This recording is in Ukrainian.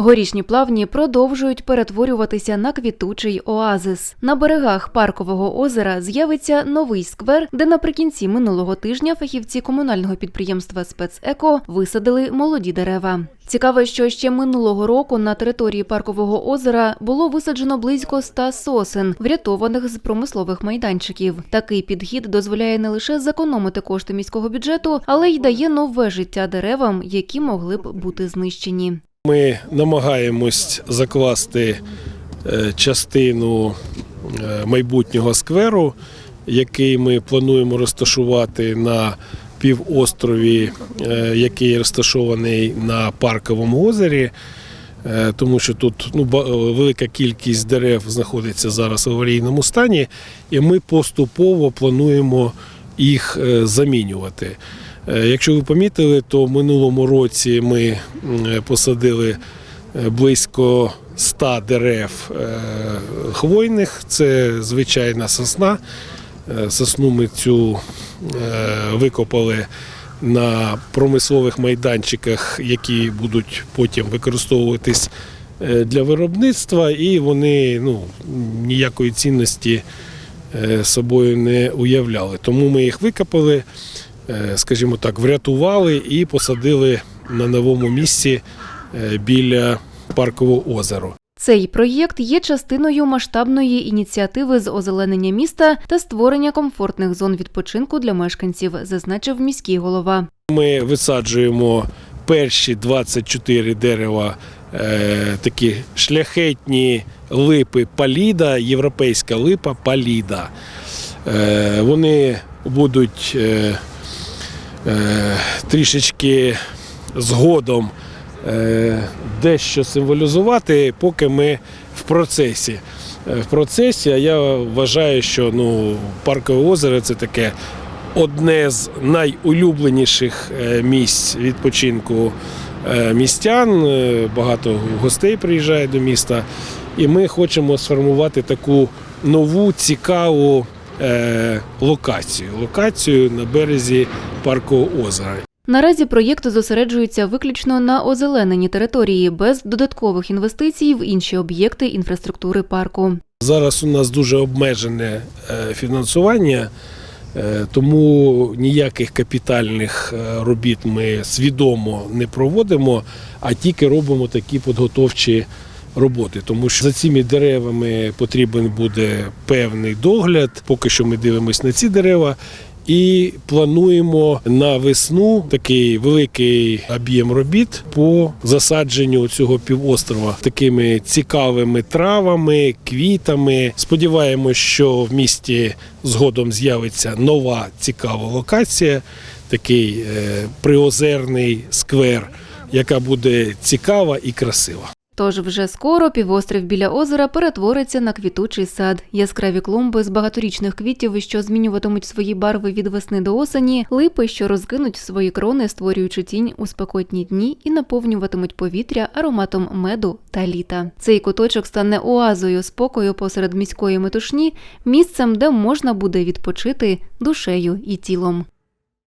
Горішні плавні продовжують перетворюватися на квітучий оазис. На берегах паркового озера з'явиться новий сквер, де наприкінці минулого тижня фахівці комунального підприємства Спецеко висадили молоді дерева. Цікаво, що ще минулого року на території паркового озера було висаджено близько ста сосен, врятованих з промислових майданчиків. Такий підхід дозволяє не лише зекономити кошти міського бюджету, але й дає нове життя деревам, які могли б бути знищені. Ми намагаємось закласти е, частину е, майбутнього скверу, який ми плануємо розташувати на півострові, е, який розташований на парковому озері. Тому що тут ну, велика кількість дерев знаходиться зараз в аварійному стані, і ми поступово плануємо їх замінювати. Е, Якщо ви помітили, то в минулому році ми посадили е, близько 100 дерев е, хвойних. Це звичайна сосна. Е, Сосну ми цю е, викопали на промислових майданчиках, які будуть потім використовуватись е, для виробництва, і вони ну, ніякої цінності е, собою не уявляли. Тому ми їх викопали, е, скажімо так, врятували і посадили на новому місці е, біля паркового озера. Цей проєкт є частиною масштабної ініціативи з озеленення міста та створення комфортних зон відпочинку для мешканців, зазначив міський голова. Ми висаджуємо перші 24 дерева, е, такі шляхетні липи паліда, європейська липа паліда. Е, вони будуть е, е, трішечки згодом е, дещо символізувати, поки ми в процесі. Е, В процесі а я вважаю, що ну, паркове озеро це таке одне з найулюбленіших е, місць відпочинку е, містян. Е, Багато гостей приїжджає до міста. І ми хочемо сформувати таку нову цікаву е, локацію. Локацію на березі паркового озера. Наразі проєкт зосереджується виключно на озелененні території без додаткових інвестицій в інші об'єкти інфраструктури парку. Зараз у нас дуже обмежене е, фінансування, е, тому ніяких капітальних е, робіт ми свідомо не проводимо, а тільки робимо такі підготовчі роботи. Тому що за цими деревами потрібен буде певний догляд. Поки що ми дивимося на ці дерева. І плануємо на весну такий великий об'єм робіт по засадженню цього півострова такими цікавими травами, квітами. Сподіваємось, що в місті згодом з'явиться нова цікава локація, такий е, приозерний сквер, яка буде цікава і красива. Тож вже скоро півострів біля озера перетвориться на квітучий сад. Яскраві клумби з багаторічних квітів, що змінюватимуть свої барви від весни до осені, липи, що розкинуть свої крони, створюючи тінь у спекотні дні і наповнюватимуть повітря ароматом меду та літа. Цей куточок стане оазою спокою посеред міської метушні, місцем, де можна буде відпочити душею і тілом.